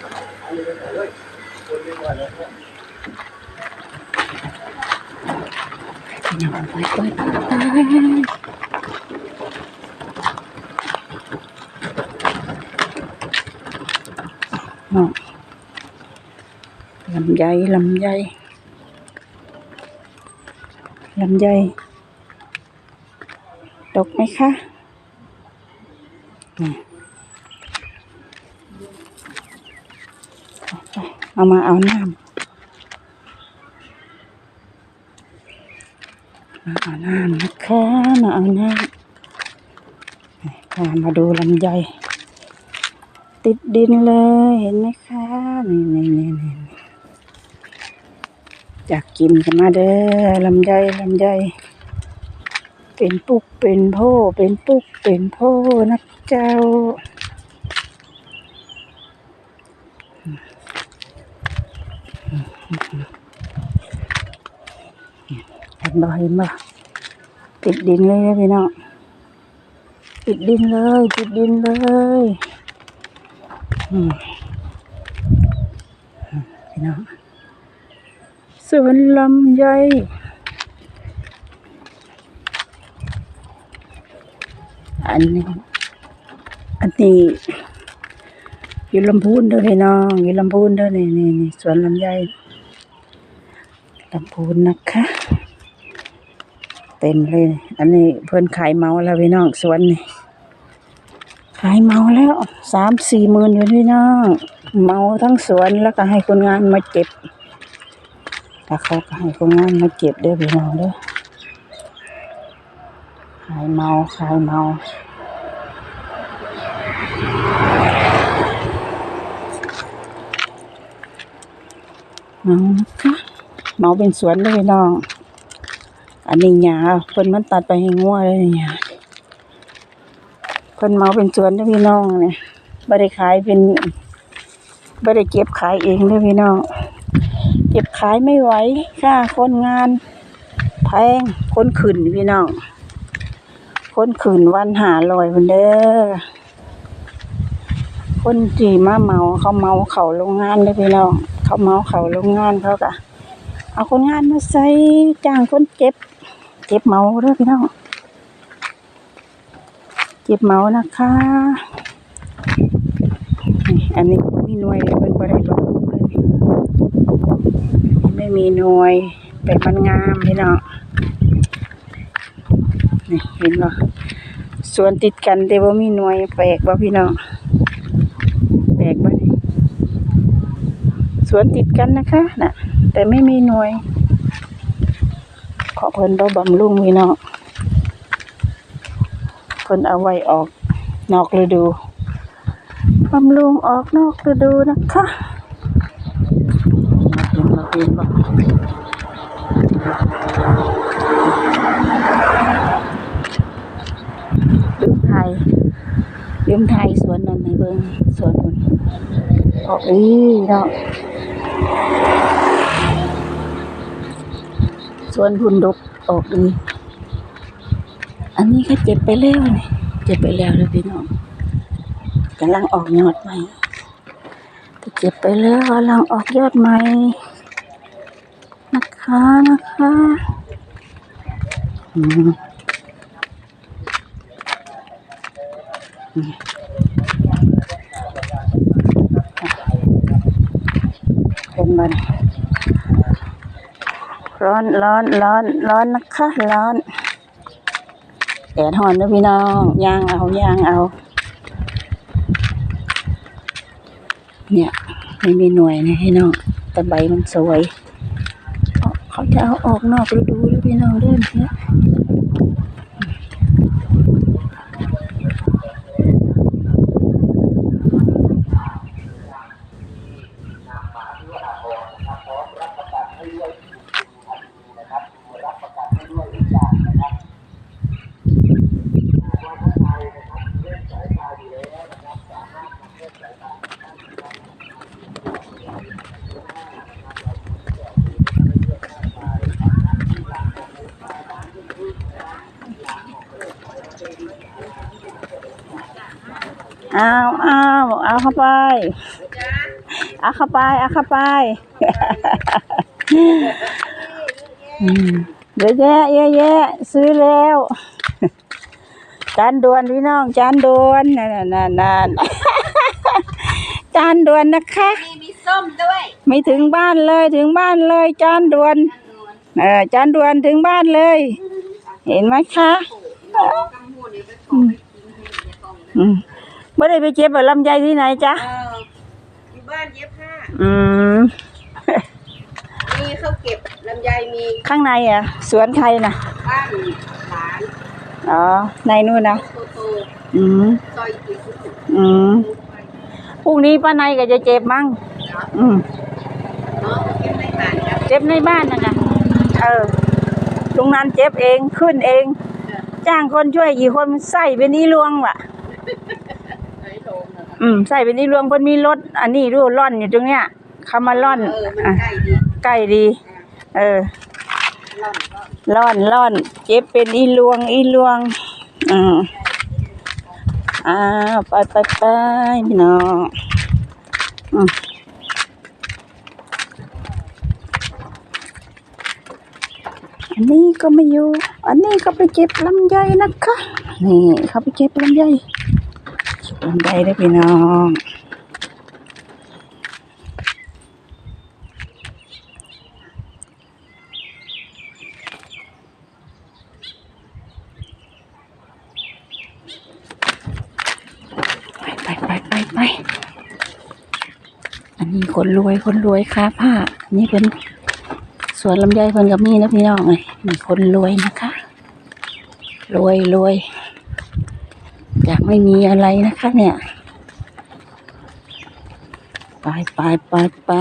นอนไปไปไปเนาะลำไยลำไยลำไยตกไหมคะอืม เอามาเอาน้ำมาเอาน้ำนะคะมาเอาน้ำพามาดูลำไย ติดดินเลยเห็นไหมคะนี่นี่นี่นี่อยากกินกันมาเด้อลำไยลำไยเป็นปุกเป็นโพเป็นปุกเป็นโพนะเจ้า เห็นบ่เห็นบ่ติดดินเลยพี่น้องติดดินเลย ติดดินเลยพี่น้องสวนลำไยอันนี้อันนี้ อยู่ลำพูนเด้อพี่น้องอยู่ลำพูนเด้อนี่นี่นี่สวนลำไยลำพูนนะคะ เต็มเลย อันนี้เพิ่นขายเมาแล้วพี่น้องสวนนี่ขายเมาแล้วสามสี่หมื่นอยู่พี่น้องเมาทั้งสวนแล้วก็ให้คนงานมาเก็บแล้วเขาก็ให้คนงานมาเก็บเด้อพี่น้องเด้อขายเมาขายเมา เมานะคะเมาเป็นสวนเลยน้อง อันนี้หญ้าเพิ่นมันตัดไปให้งัวเลยหญ้าเพิ่นเมาเป็นสวนเด้อพี่น้องเนี่ยบ่ได้ขายเป็นบ่ได้เก็บขายเองเด้อพี่น้อง เก็บขายไม่ไหวค่าคนงาน แพงคนขึ้นพี่น้อง คนขึ้นวันหาลอยพุ่นเด้อ คนที่มาเมาเขาเมาเขาโรงงานเด้อพี่น้องเขาเมาเขาโรงงานเขาก็เอาคนงานมาใส่จ้างคนเจ็บ เจ็บเมาเด้อพี่น้องเจ็บเมานะคะอันนี้มีหน่วยเลยเพิ่นบ่ได้ลงเลยไม่มีหน่วยแต่มันงามพี่น้องนี่เห็นบ่ส่วนติดกันแต่บ่ามีหน่วยแปลกบ่พี่น้องแปลกบ่นี่ สวนติดกันนะคะน่ะแต่ไม่มีหน่วย ขอเพิ่นบ่บำรุงพี่น้องเพิ่นเอาไว้ออกนอกฤดูบำรุงออกนอกฤดูนะคะเห็นบ่เห็นบ่ลืมไทยลืมไทยสวนนั้นให้เบิ่งสวนพุ่นออกอีเนาะ วนหุ่นดกออกดีอันนี้ก็เจ็บไปแล้วนี่เจ็บไปแล้วเลยพี่น้องกำลังออกยอดใหม่ก็เจ็บไปแล้วกำลังออกยอดใหม่นะคะนะคะอืมอืมเป็นมัน ร้อนร้อนร้อนร้อนนะคะร้อนแดดหอนนะพี่น้องย่างเอาย่างเอา เนี่ยไม่มีหน่วยนะพี่น้องแต่ใบมันสวยเอาเขาจะเอาออกนอกฤดูแล้วพี่น้องเด้อเนี่ย เอาเอาเอาเข้าไป เอาเข้าไป เอาเข้าไปอืมเยอะแยะเยอะแยะซื้อแล้วจานด่วนพี่น้องจานด่วนนั่นนั่นนั่นจานด่วนนะคะมีมีส้มด้วยไม่ถึงบ้านเลยถึงบ้านเลยจานด่วนเออจานด่วนถึงบ้านเลย เห็นไหมคะกำมูนี่ไปขอไปกินให้เดี๋ยวต้องอืม ไม่ได้ไปเจ็บแบบลำไยที่ไหนจ๊ะเอออยู่บ้านเย็บผ้าอืม มีข้าวเก็บลำไยมีข้างในอะ สวนใครนะบ้านหลานอ๋อ ในนู่นนะโตโตอืม ซอยอีกสุดอืม พรุ่งนี้ป้าในก็จะเจ็บมั้ง อืม เนาะเก็บในบ้านครับเจ็บในบ้านนะนะเออลุงนันเจ็บเองขึ้นเอง จ้างคนช่วยกี่คนใส่เป็นอีลวงว่ะไอ้โลงนะ อืมใส่เป็นอีลวงเพิ่นมีรถอันนี้ดูร่อนอยู่ตรงเนี้ยเขามาร่อนเออมันอะใกล้ดีใกล้ดี เออร่อนก็ร่อนร่อนเจ็บเป็นอีลวงอีลวงอืมอ่าไปไปไปพี่น้องอืมอันนี้ก็ไม่อยู่ อันนี้ก็ไปเก็บลำไยนะคะ นี่เขาไปเก็บลำไย ลำไยได้พี่น้องไปไปไปไปไปอันนี้คนรวยคนรวยค้าผ้าอันนี้เป็นสวนลำไยคนกับมีนะพี่น้องเลยมีคนรวยนะคะ รวยรวย อยากไม่มีอะไรนะคะเนี่ย ไปไปไปไป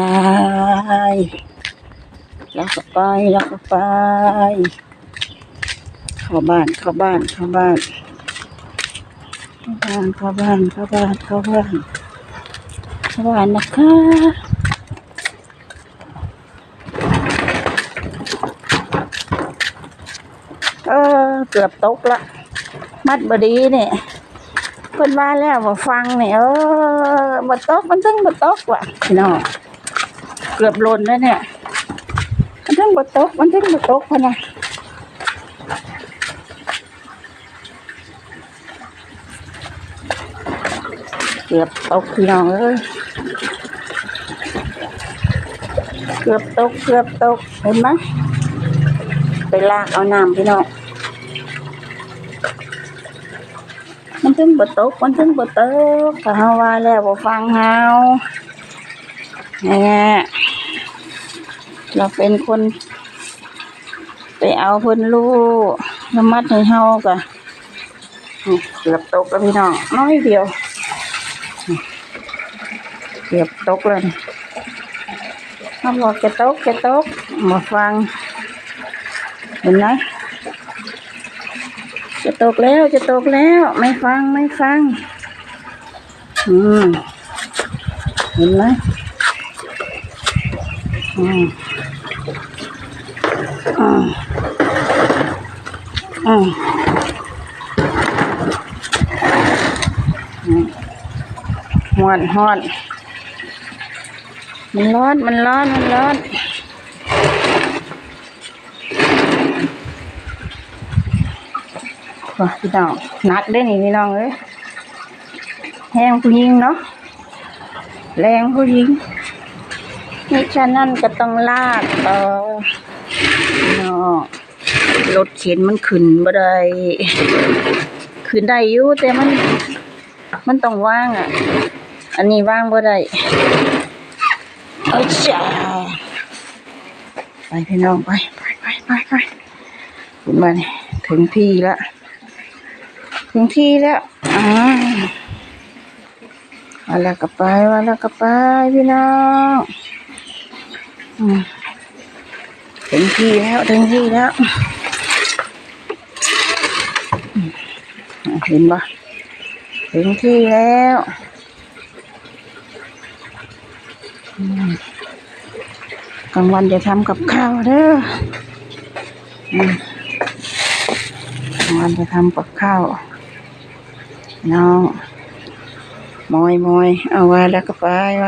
แล้วก็ไปแล้วก็ไป เข้าบ้านเข้าบ้านเข้าบ้านเข้าบ้านเข้าบ้านเข้าบ้านเข้าบ้านเข้าบ้านนะคะเออเกือบตกละ มัดบดีเนี่ย เพิ่นว่าแล้วว่าฟังเนี่ยเออบ่ตกมันถึงบ่ตกว่ะพี่น้องเกือบหล่นแล้วเนี่ย มันถึงบ่ตกมันถึงบ่ตกพะนะเกือบตกพี่น้องเอ้ยเกือบตกเกือบตกเห็นไหมไปลากเอาน้ำพี่น้องมัน ถึงบ่ตกมันถึงบ่ตกถ้าเฮาว่าแล้วบ่ฟังเฮาแหน่เราเป็นคน ไปเอาเพิ่นรู้ระมัดให้เฮาก็นี่เกือบตกแล้วพี่น้องน้อยเดียวเกือบตกเลยเขาบอกจะตกจะตกมาฟังเห็นไหม จะตกแล้วจะตกแล้ว ไม่ฟังไม่ฟัง อืมเห็นไหมอืมอืมอืมอืมฮ้อนฮ้อนมันร้อนมันร้อนมันร้อน ว้า พี่น้องหนักได้อนี่พี่น้องเอ้ยแห้งผู้หญิงเนาะแรงผู้หญิงนี่ฉะนั้นก็ต้องลากต่อพี่น้อรถเข็นมันขึ้นบ่ได้ขึ้นได้อยู่แต่มัน มันต้องว่างอะ อันนี้ว่างบ่ได้เอาจ้าไปพี่น้องไปไปไปไปไปขึ้นมาเนี่ยถึงที่แล้ว ถึงที่แล้วอ่าล้วก็ไปมาแล้วก็ไปพี่น้องถึงที่แล้วถึงที่แล้วเห็นปะถึงที่แล้วกลางวันจะทำกับข้าวเด้อกลางวันจะทำกับข้าว น้องมอยม